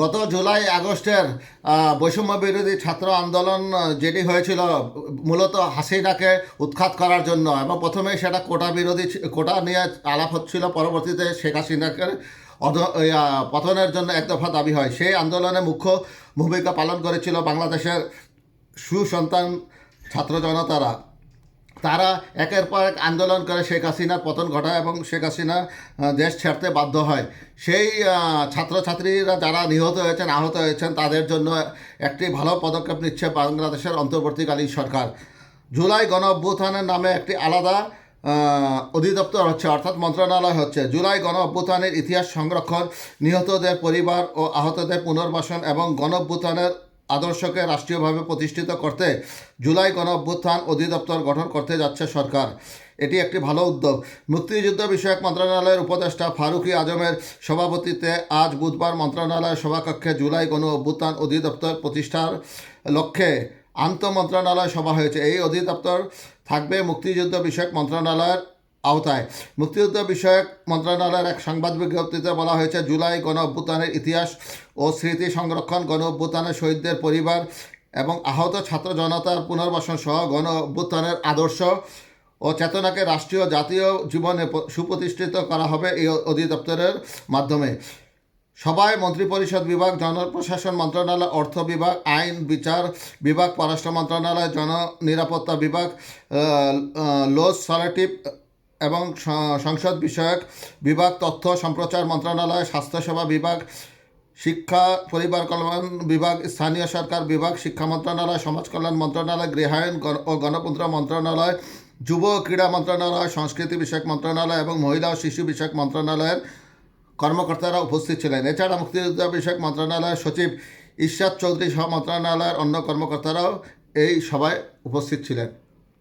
গত জুলাই আগস্টের বৈষম্য বিরোধী ছাত্র আন্দোলন যেটি হয়েছিল, মূলত হাসিনাকে উৎখাত করার জন্য এবং প্রথমে সেটা কোটা বিরোধী কোটা নিয়ে আলাপ হচ্ছিল, পরবর্তীতে শেখ হাসিনাকে পতনের জন্য এক দফা দাবি হয়। সেই আন্দোলনে মুখ্য ভূমিকা পালন করেছিল বাংলাদেশের সুসন্তান ছাত্র জনতারা। তারা একের পর এক আন্দোলন করে শেখ হাসিনার পতন ঘটায় এবং শেখ হাসিনা দেশ ছাড়তে বাধ্য হয়। সেই ছাত্রছাত্রীরা যারা নিহত হয়েছেন, আহত হয়েছেন, তাদের জন্য একটি ভালো পদক্ষেপ নিচ্ছে বাংলাদেশের অন্তর্বর্তীকালীন সরকার। জুলাই গণ অভ্যুত্থানের নামে একটি আলাদা অধিদপ্তর হচ্ছে, অর্থাৎ মন্ত্রণালয় হচ্ছে। জুলাই গণ অভ্যুত্থানের ইতিহাস সংরক্ষণ, নিহতদের পরিবার ও আহতদের পুনর্বাসন এবং গণ অভ্যুত্থানের আদর্শকে রাষ্ট্রীয়ভাবে প্রতিষ্ঠিত করতে জুলাই গণ অভ্যুত্থান অধিদপ্তর গঠন করতে যাচ্ছে সরকার। এটি একটি ভালো উদ্যোগ। মুক্তিযুদ্ধ বিষয়ক মন্ত্রণালয়ের উপদেষ্টা ফারুকি আজমের সভাপতিত্বে আজ বুধবার মন্ত্রণালয়ের সভাকক্ষে জুলাই গণ অভ্যুত্থান অধিদপ্তর প্রতিষ্ঠার লক্ষ্যে আন্তঃ মন্ত্রণালয় সভা হয়েছে। এই অধিদপ্তর থাকবে মুক্তিযুদ্ধ বিষয়ক মন্ত্রণালয়ের আওতায়। মুক্তিযুদ্ধ বিষয়ক মন্ত্রণালয়ের এক সংবাদ বিজ্ঞপ্তিতে বলা হয়েছে, জুলাই গণ অভ্যুত্থানের ইতিহাস ও স্মৃতি সংরক্ষণ গণ অভ্যুত্থানের শহীদদের পরিবার এবং আহত ছাত্র জনতার পুনর্বাসন সহ গণ অভ্যুত্থানের আদর্শ ও চেতনাকে রাষ্ট্রীয় জাতীয় জীবনে সুপ্রতিষ্ঠিত করা হবে এই অধিদপ্তরের মাধ্যমে। সভায় মন্ত্রিপরিষদ বিভাগ, জনপ্রশাসন মন্ত্রণালয়, অর্থ বিভাগ, আইন, বিচার বিভাগ, পররাষ্ট্র মন্ত্রণালয়, জননিরাপত্তা বিভাগ লোস সলেটিভ এবং সংসদ বিষয়ক বিভাগ, তথ্য সম্প্রচার মন্ত্রণালয়, স্বাস্থ্যসেবা বিভাগ, শিক্ষা পরিবার কল্যাণ বিভাগ, স্থানীয় সরকার বিভাগ, শিক্ষা মন্ত্রণালয়, সমাজ কল্যাণ মন্ত্রণালয় গৃহায়ন গণ- ও গণতন্ত্র মন্ত্রণালয়, যুব ও ক্রীড়া মন্ত্রণালয়, সংস্কৃতি বিষয়ক মন্ত্রণালয় এবং মহিলা ও শিশু বিষয়ক মন্ত্রণালয়ের কর্মকর্তারা উপস্থিত ছিলেন। এছাড়া মুক্তিযুদ্ধ বিষয়ক মন্ত্রণালয়ের সচিব ঈশ্বর চৌধুরী সহ মন্ত্রণালয়ের অন্য কর্মকর্তারাও এই সভায় উপস্থিত ছিলেন।